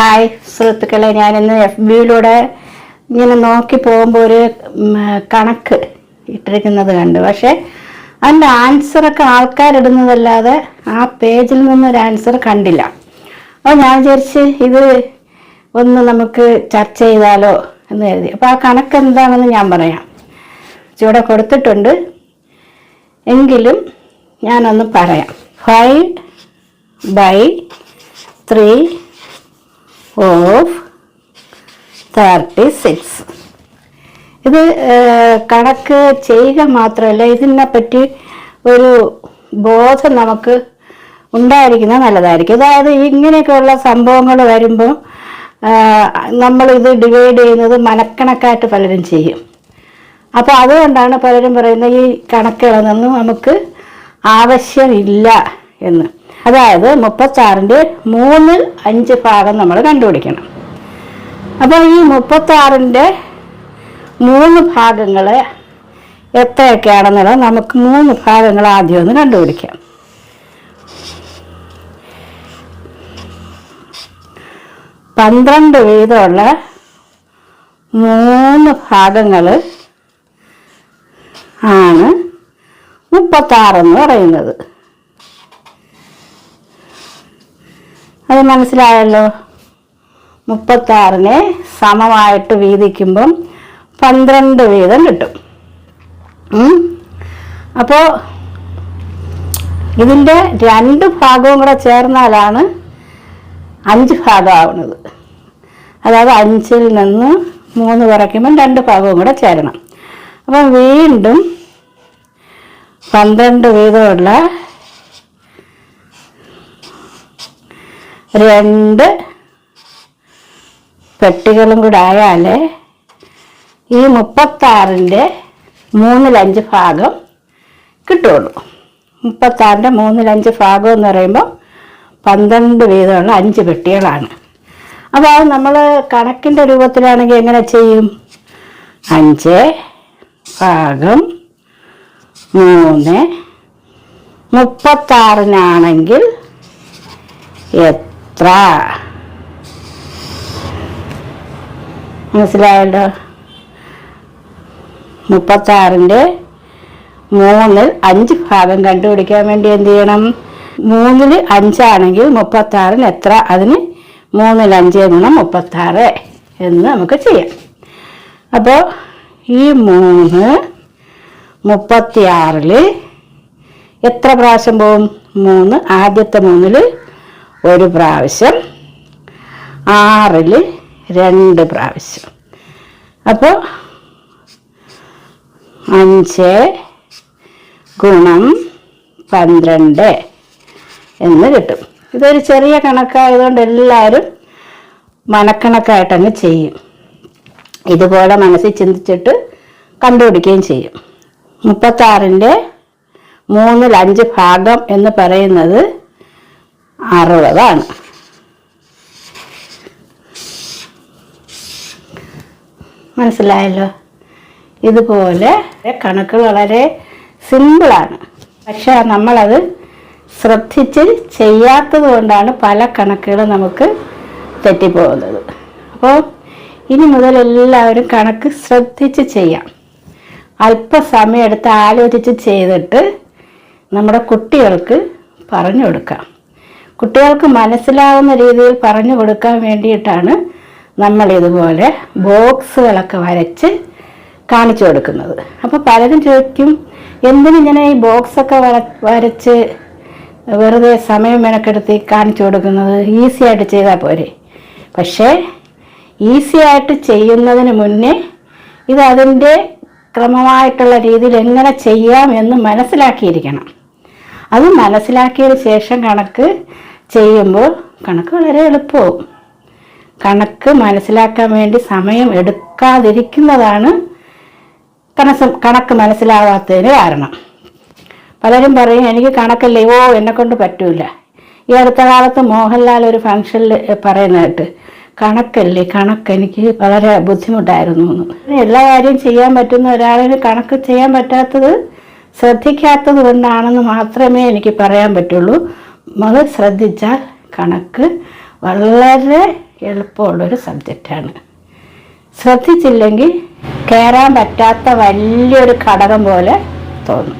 Hi സുഹൃത്തുക്കളെ ഞാനിന്ന് F ബിയിലൂടെ ഇങ്ങനെ നോക്കി പോകുമ്പോൾ ഒരു കണക്ക് ഇട്ടിരിക്കുന്നത് കണ്ടു. പക്ഷേ അതിന്റെ ആൻസറൊക്കെ ആൾക്കാരിടുന്നതല്ലാതെ ആ പേജിൽ നിന്നൊരു ആൻസർ കണ്ടില്ല. അപ്പോൾ ഞാൻ വിചാരിച്ച് ഇത് ഒന്ന് നമുക്ക് ചർച്ച ചെയ്താലോ എന്ന് കരുതി. അപ്പോൾ ആ കണക്ക് എന്താണെന്ന് ഞാൻ പറയാം. ചൂടെ കൊടുത്തിട്ടുണ്ട്. എങ്കിലും ഞാനൊന്ന് പറയാം. Five by three of thirty six ഇത് കണക്ക് ചെയ്യുക മാത്രമല്ല ഇതിനെപ്പറ്റി ഒരു ബോധം നമുക്ക് ഉണ്ടായിരിക്കുന്നത് നല്ലതായിരിക്കും. അതായത് ഇങ്ങനെയൊക്കെയുള്ള സംഭവങ്ങൾ വരുമ്പോൾ നമ്മളിത് ഡിവൈഡ് ചെയ്യുന്നത് മനക്കണക്കായിട്ട് പലരും ചെയ്യും. അപ്പോൾ അതുകൊണ്ടാണ് പലരും പറയുന്നത് ഈ കണക്കുകളൊന്നും നമുക്ക് ആവശ്യമില്ല എന്ന്. അതായത് മുപ്പത്താറിന്റെ മൂന്നിൽ അഞ്ച് ഭാഗം നമ്മൾ കണ്ടുപിടിക്കണം. അപ്പോൾ ഈ മുപ്പത്താറിന്റെ മൂന്ന് ഭാഗങ്ങൾ എത്രയൊക്കെയാണെന്നുള്ളത് നമുക്ക് മൂന്ന് ഭാഗങ്ങൾ ആദ്യം ഒന്ന് കണ്ടുപിടിക്കാം. പന്ത്രണ്ട് വീതമുള്ള മൂന്ന് ഭാഗങ്ങൾ ആണ് മുപ്പത്താറെന്ന് പറയുന്നത്. അത് മനസ്സിലായല്ലോ? മുപ്പത്താറിനെ സമമായിട്ട് വീതിക്കുമ്പം പന്ത്രണ്ട് വീതം കിട്ടും. അപ്പോൾ ഇതിന്റെ രണ്ട് ഭാഗവും കൂടെ ചേർന്നാലാണ് അഞ്ച് ഭാഗമാവുന്നത് അതായത് അഞ്ചിൽ നിന്ന് മൂന്ന് കുറയ്ക്കുമ്പം രണ്ട് ഭാഗവും കൂടെ ചേരണം. അപ്പം വീണ്ടും പന്ത്രണ്ട് വീതമുള്ള രണ്ട് പെട്ടികളും കൂടെ ആയാൽ ഈ മുപ്പത്താറിന്റെ മൂന്നിലഞ്ച് ഭാഗം കിട്ടുള്ളൂ മുപ്പത്താറിന്റെ മൂന്നിലഞ്ച് ഭാഗം എന്ന് പറയുമ്പോൾ പന്ത്രണ്ട് വീതമുള്ള അഞ്ച് പെട്ടികളാണ്. അപ്പോൾ അത് നമ്മൾ കണക്കിന്റെ രൂപത്തിലാണെങ്കിൽ എങ്ങനെ ചെയ്യും? അഞ്ച് ഭാഗം മൂന്ന് മുപ്പത്താറിനാണെങ്കിൽ എത്ര മനസ്സിലായല്ലോ? മുപ്പത്താറിന്റെ മൂന്നിൽ അഞ്ച് ഭാഗം കണ്ടുപിടിക്കാൻ വേണ്ടി എന്ത് ചെയ്യണം? മൂന്നിൽ അഞ്ചാണെങ്കിൽ മുപ്പത്താറിന് എത്ര? അതിന് മൂന്നിൽ അഞ്ച് ഗുണം മുപ്പത്താറ് എന്ന് നമുക്ക് ചെയ്യാം. അപ്പോൾ ഈ മൂന്ന് മുപ്പത്തിയാറിൽ എത്ര പ്രാവശ്യം പോവും? മൂന്ന്. ആദ്യത്തെ മൂന്നിൽ ഒരു പ്രാവശ്യം. ആറിൽ രണ്ട് പ്രാവശ്യം. അപ്പോൾ അഞ്ച് ഗുണം പന്ത്രണ്ട് എന്ന് കിട്ടും. ഇതൊരു ചെറിയ കണക്കായതുകൊണ്ട് എല്ലാവരും മനക്കണക്കായിട്ടങ്ങ് ചെയ്യും. ഇതുപോലെ മനസ്സിൽ ചിന്തിച്ചിട്ട് കണ്ടുപിടിക്കുകയും ചെയ്യും. മുപ്പത്താറിന്റെ മൂന്നിൽ അഞ്ച് ഭാഗം എന്ന് പറയുന്നത് അറുപതാണ്. മനസ്സിലായല്ലോ? ഇതുപോലെ കണക്ക് വളരെ സിമ്പിളാണ്. പക്ഷെ നമ്മളത് ശ്രദ്ധിച്ച് ചെയ്യാത്തത് കൊണ്ടാണ് പല കണക്കുകളും നമുക്ക് തെറ്റിപ്പോകുന്നത്. അപ്പോൾ ഇനി മുതൽ എല്ലാവരും കണക്ക് ശ്രദ്ധിച്ച് ചെയ്യാം. അല്പസമയം എടുത്ത് ആലോചിച്ച് ചെയ്തിട്ട് നമ്മുടെ കുട്ടികൾക്ക് പറഞ്ഞു കൊടുക്കാം. കുട്ടികൾക്ക് മനസ്സിലാവുന്ന രീതിയിൽ പറഞ്ഞു കൊടുക്കാൻ വേണ്ടിയിട്ടാണ് നമ്മൾ ഇതുപോലെ ബോക്സുകളൊക്കെ വരച്ച് കാണിച്ചു കൊടുക്കുന്നത്. അപ്പോൾ പലരും ചോദിക്കും എന്തിനിങ്ങനെ ഈ ബോക്സൊക്കെ വര വരച്ച് വെറുതെ സമയം മെനക്കെടുത്തി കാണിച്ചു കൊടുക്കുന്നത്? ഈസി ആയിട്ട് ചെയ്താൽ പോരെ. പക്ഷേ ഈസി ആയിട്ട് ചെയ്യുന്നതിന് മുന്നേ ഇത് ക്രമമായിട്ടുള്ള രീതിയിൽ എങ്ങനെ ചെയ്യാം എന്ന് മനസ്സിലാക്കിയിരിക്കണം. അത് മനസ്സിലാക്കിയതിന് ശേഷം കണക്ക് ചെയ്യുമ്പോൾ കണക്ക് വളരെ എളുപ്പമാവും കണക്ക് മനസ്സിലാക്കാൻ വേണ്ടി സമയം എടുക്കാതിരിക്കുന്നതാണ് കണക്ക് കണക്ക് മനസ്സിലാവാത്തതിന് കാരണം. പലരും പറയും എനിക്ക് കണക്കല്ലേ? ഓ എന്നെ കൊണ്ട് പറ്റൂല. ഈ അടുത്ത കാലത്ത് മോഹൻലാൽ ഒരു ഫംഗ്ഷനിൽ പറയുന്നതായിട്ട് കണക്കല്ലേ? കണക്ക് എനിക്ക് വളരെ ബുദ്ധിമുട്ടായിരുന്നു എന്ന്. എല്ലാ കാര്യവും ചെയ്യാൻ പറ്റുന്ന ഒരാളിന് കണക്ക് ചെയ്യാൻ പറ്റാത്തത് ശ്രദ്ധിക്കാത്തത് കൊണ്ടാണെന്ന് മാത്രമേ എനിക്ക് പറയാൻ പറ്റുള്ളൂ. അത് ശ്രദ്ധിച്ചാൽ കണക്ക് വളരെ എളുപ്പമുള്ളൊരു സബ്ജക്റ്റാണ്. ശ്രദ്ധിച്ചില്ലെങ്കിൽ കയറാൻ പറ്റാത്ത വലിയൊരു ഘടകം പോലെ തോന്നും.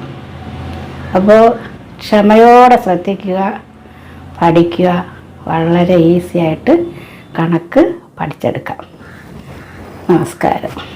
അപ്പോൾ ക്ഷമയോടെ ശ്രദ്ധിക്കുക പഠിക്കുക വളരെ ഈസിയായിട്ട് കണക്ക് പഠിച്ചെടുക്കാം. നമസ്കാരം.